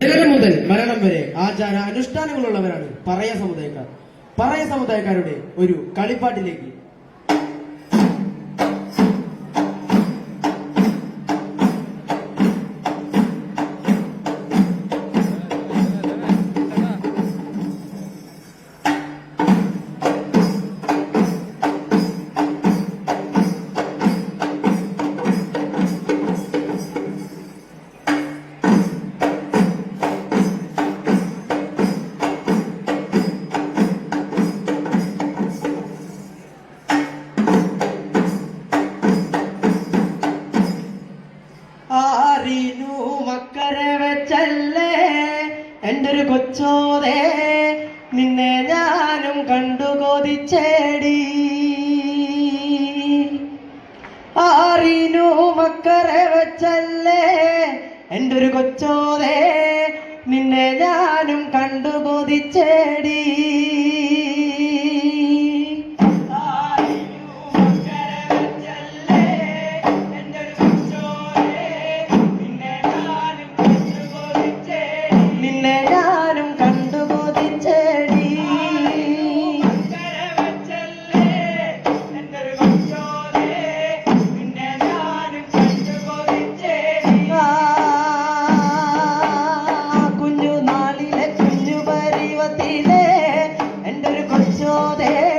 ജനനം മുതൽ മരണം വരെ ആചാര അനുഷ്ഠാനങ്ങളുള്ളവരാണ് പറയ സമുദായക്കാർ. പറയ സമുദായക്കാരുടെ ഒരു കളിപ്പാട്ടിലേക്ക് നിന്നെ ഞാനും കണ്ടു കൊതിച്ചേടി. ആറിനു മക്കരെ വെച്ചല്ലേ എന്റെ ഒരു കൊച്ചോതേ നിന്നെ ഞാനും കണ്ടു കൊതിച്ചേടി. show the